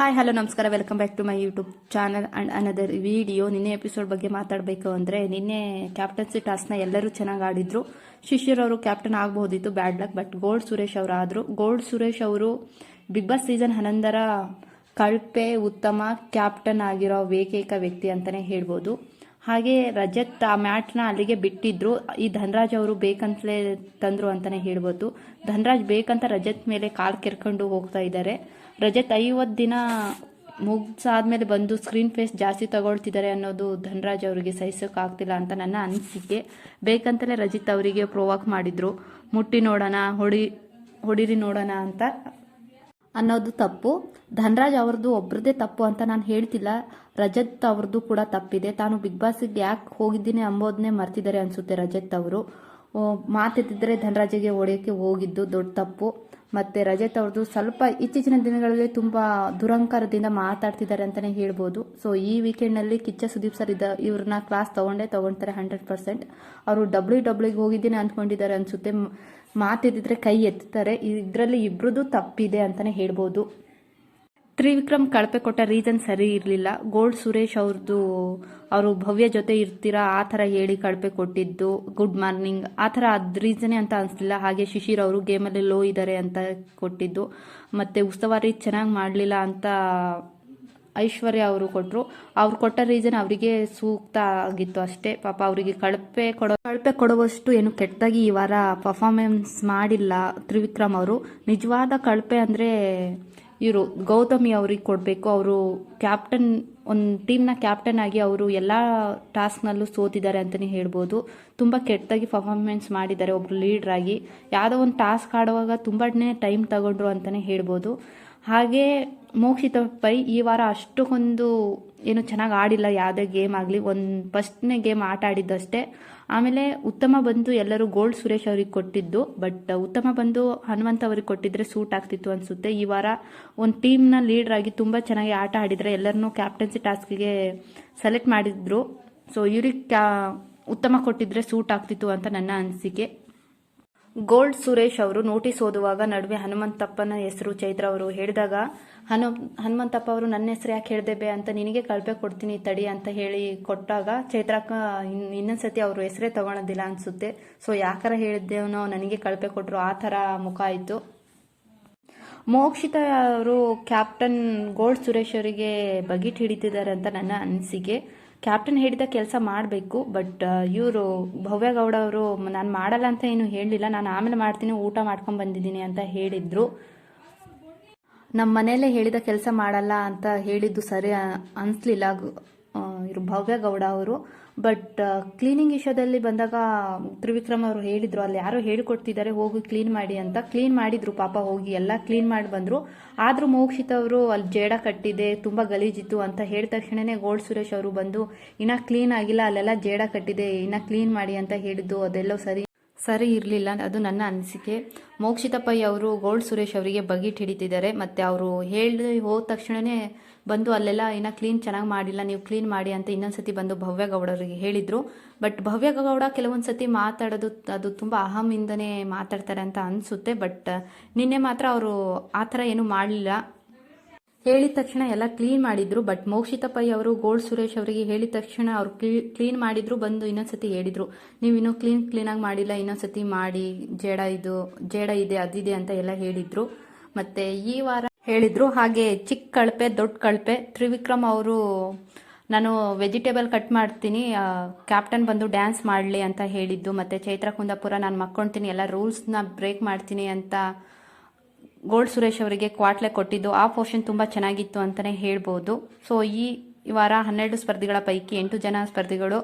Hi hello ನಮಸ್ಕಾರ. Welcome back to my YouTube channel and another video ನಿನ್ನೆ episode ಬಗ್ಗೆ ಮಾತಾಡಬೇಕು ಅಂದರೆ, ನಿನ್ನೆ ಕ್ಯಾಪ್ಟನ್ಸಿ ಟಾಸ್ನ ಎಲ್ಲರೂ ಚೆನ್ನಾಗಿ ಆಡಿದ್ರು. ಶಿಷ್ಯರ್ ಅವರು captain ಆಗಬಹುದಿತ್ತು bad luck but gold Suresh ಅವರು ಆದರು. ಗೋಲ್ಡ್ ಸುರೇಶ್ ಅವರು ಬಿಗ್ ಬಾಸ್ ಸೀಸನ್ ಹನ್ನೊಂದರ ಕಳಪೆ ಉತ್ತಮ ಕ್ಯಾಪ್ಟನ್ ಆಗಿರೋ ಏಕೈಕ ವ್ಯಕ್ತಿ ಅಂತಲೇ ಹೇಳ್ಬೋದು. ಹಾಗೆ ರಜತ್ ಆ ಮ್ಯಾಟ್ನ ಅಲ್ಲಿಗೆ ಬಿಟ್ಟಿದ್ರು. ಈ ಧನರಾಜ್ ಅವರು ಬೇಕಂತಲೇ ತಂದ್ರು ಅಂತಾನೆ ಹೇಳ್ಬೋದು. ಧನರಾಜ್ ಬೇಕಂತ ರಜತ್ ಮೇಲೆ ಕಾಲು ಕೆರ್ಕೊಂಡು ಹೋಗ್ತಾ ಇದ್ದಾರೆ. ರಜತ್ ಐವತ್ತು ದಿನ ಮುಗ್ಸಾದ್ಮೇಲೆ ಬಂದು ಸ್ಕ್ರೀನ್ ಫೇಸ್ ಜಾಸ್ತಿ ತಗೊಳ್ತಿದ್ದಾರೆ ಅನ್ನೋದು ಧನರಾಜ್ ಅವರಿಗೆ ಸಹಿಸೋಕ್ಕಾಗ್ತಿಲ್ಲ ಅಂತ ನನ್ನ ಅನಿಸಿಕೆ. ಬೇಕಂತಲೇ ರಜಿತ್ ಅವರಿಗೆ ಪ್ರೊವಾಕ್ ಮಾಡಿದ್ರು. ಮುಟ್ಟಿ ನೋಡೋಣ, ಹೊಡಿ, ಹೊಡಿರಿ ನೋಡೋಣ ಅಂತ ಅನ್ನೋದು ತಪ್ಪು. ಧನರಾಜ್ ಅವ್ರದ್ದು ಒಬ್ರದೇ ತಪ್ಪು ಅಂತ ನಾನು ಹೇಳ್ತಿಲ್ಲ. ರಜತ್ ಅವ್ರದ್ದು ಕೂಡ ತಪ್ಪಿದೆ. ತಾನು ಬಿಗ್ ಬಾಸ್ಗೆ ಯಾಕೆ ಹೋಗಿದ್ದೀನಿ ಅಂಬೋದನ್ನೇ ಮರ್ತಿದ್ದಾರೆ ಅನ್ಸುತ್ತೆ ರಜತ್ ಅವರು. ಮಾತೆತ್ತಿದ್ರೆ ಧನರಾಜಿಗೆ ಹೊಡೆಯೋಕ್ಕೆ ಹೋಗಿದ್ದು ದೊಡ್ಡ ತಪ್ಪು. ಮತ್ತು ರಜತ್ ಅವ್ರದ್ದು ಸ್ವಲ್ಪ ಇತ್ತೀಚಿನ ದಿನಗಳಲ್ಲಿ ತುಂಬ ದುರಂಕಾರದಿಂದ ಮಾತಾಡ್ತಿದ್ದಾರೆ ಅಂತಲೇ ಹೇಳ್ಬೋದು. ಸೊ ಈ ವೀಕೆಂಡ್ನಲ್ಲಿ ಕಿಚ್ಚ ಸುದೀಪ್ ಸರ್ ಇದ್ದ, ಇವ್ರನ್ನ ಕ್ಲಾಸ್ ತೊಗೊಂಡೇ ತೊಗೊಳ್ತಾರೆ ಹಂಡ್ರೆಡ್ ಪರ್ಸೆಂಟ್ ಅವರು ಡಬ್ಲ್ಯೂ ಡಬ್ಲ್ಯೂಗೆ ಹೋಗಿದ್ದೀನಿ ಅಂದ್ಕೊಂಡಿದ್ದಾರೆ ಅನ್ಸುತ್ತೆ. ಮಾತಿದ್ರೆ ಕೈ ಎತ್ತಾರೆ. ಇದರಲ್ಲಿ ಇಬ್ರದ್ದು ತಪ್ಪಿದೆ ಅಂತಾನೆ ಹೇಳ್ಬೋದು. ತ್ರಿವಿಕ್ರಮ್ ಕಳಪೆ ಕೊಟ್ಟ ರೀಸನ್ ಸರಿ ಇರಲಿಲ್ಲ. ಗೋಲ್ಡ್ ಸುರೇಶ್ ಅವ್ರದ್ದು ಅವರು ಭವ್ಯ ಜೊತೆ ಇರ್ತೀರಾ, ಆ ಥರ ಹೇಳಿ ಕಳಪೆ ಕೊಟ್ಟಿದ್ದು. ಗುಡ್ ಮಾರ್ನಿಂಗ್ ಆ ಥರ ಅದು ರೀಸನೇ ಅಂತ ಅನಿಸ್ಲಿಲ್ಲ. ಹಾಗೆ ಶಿಶಿರ್ ಅವರು ಗೇಮಲ್ಲಿ ಲೋ ಇದ್ದಾರೆ ಅಂತ ಕೊಟ್ಟಿದ್ದು. ಮತ್ತು ಉಸ್ತವಾರಿ ಚೆನ್ನಾಗಿ ಮಾಡಲಿಲ್ಲ ಅಂತ ಐಶ್ವರ್ಯ ಅವರು ಕೊಟ್ಟರು ಅವ್ರು ಕೊಟ್ಟ ರೀಸನ್ ಅವರಿಗೆ ಸೂಕ್ತ ಆಗಿತ್ತು ಅಷ್ಟೇ. ಪಾಪ ಅವರಿಗೆ ಕಳಪೆ ಕೊಡೋ ಕಳಪೆ ಕೊಡುವಷ್ಟು ಏನು ಕೆಟ್ಟದಾಗಿ ಈ ವಾರ ಪರ್ಫಾರ್ಮೆನ್ಸ್ ಮಾಡಿಲ್ಲ ತ್ರಿವಿಕ್ರಮ್ ಅವರು. ನಿಜವಾದ ಕಳಪೆ ಅಂದರೆ ಇವರು ಗೌತಮಿ ಅವ್ರಿಗೆ ಕೊಡಬೇಕು. ಅವರು ಕ್ಯಾಪ್ಟನ್ ಒಂದು ಟೀಮ್ನ ಕ್ಯಾಪ್ಟನ್ ಆಗಿ ಅವರು ಎಲ್ಲ ಟಾಸ್ಕ್ನಲ್ಲೂ ಸೋತಿದ್ದಾರೆ ಅಂತಲೇ ಹೇಳ್ಬೋದು. ತುಂಬ ಕೆಟ್ಟದಾಗಿ ಪರ್ಫಾರ್ಮೆನ್ಸ್ ಮಾಡಿದ್ದಾರೆ ಒಬ್ಬರು ಲೀಡ್ರಾಗಿ ಯಾವುದೋ ಒಂದು ಟಾಸ್ಕ್ ಆಡುವಾಗ ತುಂಬಾ ಟೈಮ್ ತಗೊಂಡ್ರು ಅಂತಲೇ ಹೇಳ್ಬೋದು. ಹಾಗೆ ಮೋಕ್ಷಿತ ಪೈ ಈ ವಾರ ಅಷ್ಟೊಂದು ಏನು ಚೆನ್ನಾಗಿ ಆಡಿಲ್ಲ, ಯಾವುದೇ ಗೇಮ್ ಆಗಲಿ. ಒಂದು ಫಸ್ಟ್ನೇ ಗೇಮ್ ಆಟ ಆಡಿದ್ದಷ್ಟೇ. ಆಮೇಲೆ ಉತ್ತಮ ಬಂದು ಎಲ್ಲರೂ ಗೋಲ್ಡ್ ಸುರೇಶ್ ಅವ್ರಿಗೆ ಕೊಟ್ಟಿದ್ದು. ಬಟ್ ಉತ್ತಮ ಬಂದು ಹನುಮಂತ ಅವ್ರಿಗೆ ಕೊಟ್ಟಿದ್ರೆ ಸೂಟ್ ಆಗ್ತಿತ್ತು ಅನಿಸುತ್ತೆ. ಈ ವಾರ ಒಂದು ಟೀಮ್ನ ಲೀಡರ್ ಆಗಿ ತುಂಬ ಚೆನ್ನಾಗಿ ಆಟ ಆಡಿದರೆ ಎಲ್ಲರನ್ನೂ ಕ್ಯಾಪ್ಟನ್ಸಿ ಟಾಸ್ಕ್ಗೆ ಸೆಲೆಕ್ಟ್ ಮಾಡಿದ್ರು. ಸೊ ಇವ್ರಿಗೆ ಉತ್ತಮ ಕೊಟ್ಟಿದ್ರೆ ಸೂಟ್ ಆಗ್ತಿತ್ತು ಅಂತ ನನ್ನ ಅನಿಸಿಕೆ. ಗೋಲ್ಡ್ ಸುರೇಶ್ ಅವರು ನೋಟಿಸ್ ಓದುವಾಗ ನಡುವೆ ಹನುಮಂತಪ್ಪನ ಹೆಸರು ಚೈತ್ರ ಅವರು ಹೇಳಿದಾಗ, ಹನು, ಹನುಮಂತಪ್ಪ ಅವರು ನನ್ನ ಹೆಸರು ಯಾಕೆ ಹೇಳ್ದೆ ಅಂತ ನಿನಗೆ ಕಳಪೆ ಕೊಡ್ತೀನಿ ತಡಿ ಅಂತ ಹೇಳಿ ಕೊಟ್ಟಾಗ ಚೈತ್ರಕ್ಕ ಇನ್ನೊಂದ್ಸತಿ ಅವರು ಹೆಸರೇ ತಗೊಳೋದಿಲ್ಲ ಅನ್ಸುತ್ತೆ. ಸೊ ಯಾಕಾರ ಹೇಳಿದ್ದೇವನೋ ನನಗೆ ಕಳಪೆ ಕೊಟ್ಟರು ಆ ಥರ ಮುಖ ಆಯಿತು. ಮೋಕ್ಷಿತ ಅವರು ಕ್ಯಾಪ್ಟನ್ ಗೋಲ್ಡ್ ಸುರೇಶ್ ಅವರಿಗೆ ಬಗಿಟ್ ಹಿಡಿತಿದ್ದಾರೆ ಅಂತ ನನ್ನ ಅನಿಸಿಕೆ. ಕ್ಯಾಪ್ಟನ್ ಹೇಳಿದ ಕೆಲಸ ಮಾಡಬೇಕು ಬಟ್ ಇವರು ಭವ್ಯಗೌಡ ಅವರು, ನಾನು ಮಾಡಲ್ಲ ಅಂತ ಏನು ಹೇಳಲಿಲ್ಲ ನಾನು ಆಮೇಲೆ ಮಾಡ್ತೀನಿ, ಊಟ ಮಾಡ್ಕೊಂಡು ಬಂದಿದ್ದೀನಿ ಅಂತ ಹೇಳಿದರು. ನಮ್ಮ ಮನೆಯಲ್ಲೇ ಹೇಳಿದ ಕೆಲಸ ಮಾಡಲ್ಲ ಅಂತ ಹೇಳಿದ್ದು ಸರಿ ಅನಿಸ್ಲಿಲ್ಲ ಇವರು ಭವ್ಯಗೌಡ ಅವರು. ಬಟ್ ಕ್ಲೀನಿಂಗ್ ವಿಷಯದಲ್ಲಿ ಬಂದಾಗ, ತ್ರಿವಿಕ್ರಮ್ ಅವರು ಹೇಳಿದ್ರು, ಅಲ್ಲಿ ಯಾರೋ ಹೇಳಿಕೊಡ್ತಿದ್ದಾರೆ, ಹೋಗಿ ಕ್ಲೀನ್ ಮಾಡಿ ಅಂತ. ಕ್ಲೀನ್ ಮಾಡಿದ್ರು, ಪಾಪ ಹೋಗಿ ಎಲ್ಲ ಕ್ಲೀನ್ ಮಾಡಿ ಬಂದರು. ಆದರೂ ಮೋಕ್ಷಿತ ಅವರು ಅಲ್ಲಿ ಜೇಡ ಕಟ್ಟಿದೆ, ತುಂಬ ಗಲೀಜಿತ್ತು ಅಂತ ಹೇಳಿದ ತಕ್ಷಣನೇ ಗೋಲ್ಡ್ ಸುರೇಶ್ ಅವರು ಬಂದು, ಇನ್ನ ಕ್ಲೀನ್ ಆಗಿಲ್ಲ, ಅಲ್ಲೆಲ್ಲ ಜೇಡ ಕಟ್ಟಿದೆ, ಇನ್ನ ಕ್ಲೀನ್ ಮಾಡಿ ಅಂತ ಹೇಳಿದ್ದು, ಅದೆಲ್ಲೋ ಸರಿ ಸರಿ ಇರಲಿಲ್ಲ ಅದು ನನ್ನ ಅನಿಸಿಕೆ. ಮೋಕ್ಷಿತ ಪೈ ಅವರು ಗೋಲ್ಡ್ ಸುರೇಶ್ ಅವರಿಗೆ ಬಗಿಟ್ ಹಿಡಿತಿದ್ದಾರೆ, ಮತ್ತು ಅವರು ಹೇಳಿ ಹೋದ ತಕ್ಷಣವೇ ಬಂದು ಅಲ್ಲೆಲ್ಲ ಇನ್ನೂ ಕ್ಲೀನ್ ಚೆನ್ನಾಗಿ ಮಾಡಿಲ್ಲ, ನೀವು ಕ್ಲೀನ್ ಮಾಡಿ ಅಂತ ಇನ್ನೊಂದು ಸತಿ ಬಂದು ಭವ್ಯಗೌಡರಿಗೆ ಹೇಳಿದರು. ಬಟ್ ಭವ್ಯಗೌಡ ಕೆಲವೊಂದು ಸತಿ ಮಾತಾಡೋದು ಅದು ತುಂಬ ಅಹಮಿಂದನೇ ಮಾತಾಡ್ತಾರೆ ಅಂತ ಅನಿಸುತ್ತೆ. ಬಟ್ ನಿನ್ನೆ ಮಾತ್ರ ಅವರು ಆ ಥರ ಏನೂ ಮಾಡಲಿಲ್ಲ. ಹೇಳಿದ ತಕ್ಷಣ ಎಲ್ಲ ಕ್ಲೀನ್ ಮಾಡಿದ್ರು. ಬಟ್ ಮೋಕ್ಷಿತ ಪೈ ಅವರು ಗೋಲ್ಡ್ ಸುರೇಶ್ ಅವರಿಗೆ ಹೇಳಿದ ತಕ್ಷಣ ಅವರು ಕ್ಲೀನ್ ಮಾಡಿದ್ರು ಬಂದು ಇನ್ನೊಂದ್ಸತಿ ಹೇಳಿದರು. ನೀವು ಇನ್ನೂ ಕ್ಲೀನ್ ಕ್ಲೀನಾಗಿ ಮಾಡಿಲ್ಲ, ಇನ್ನೊಂದ್ಸತಿ ಮಾಡಿ, ಜೇಡ ಇದು, ಜೇಡ ಇದೆ, ಅದಿದೆ ಅಂತ ಎಲ್ಲ ಹೇಳಿದ್ರು. ಮತ್ತೆ ಈ ವಾರ ಹೇಳಿದ್ರು. ಹಾಗೆ ಚಿಕ್ಕ ಕಳಪೆ, ದೊಡ್ಡ ಕಳಪೆ. ತ್ರಿವಿಕ್ರಮ್ ಅವರು, ನಾನು ವೆಜಿಟೇಬಲ್ ಕಟ್ ಮಾಡ್ತೀನಿ ಕ್ಯಾಪ್ಟನ್ ಬಂದು ಡ್ಯಾನ್ಸ್ ಮಾಡಲಿ ಅಂತ ಹೇಳಿದ್ದು. ಮತ್ತು ಚೈತ್ರ ಕುಂದಾಪುರ ನಾನು ಮಕ್ಕೊಳ್ತೀನಿ ಎಲ್ಲ ರೂಲ್ಸ್ನ ಬ್ರೇಕ್ ಮಾಡ್ತೀನಿ ಅಂತ ಗೋಲ್ಡ್ ಸುರೇಶ್ ಅವರಿಗೆ ಕ್ವಾಟ್ಲೆ ಕೊಟ್ಟಿದ್ದು. ಆ ಪೋರ್ಷನ್ ತುಂಬ ಚೆನ್ನಾಗಿತ್ತು ಅಂತಲೇ ಹೇಳ್ಬೋದು. ಸೊ ಈ ವಾರ ಹನ್ನೆರಡು ಸ್ಪರ್ಧಿಗಳ ಪೈಕಿ ಎಂಟು ಜನ ಸ್ಪರ್ಧಿಗಳು.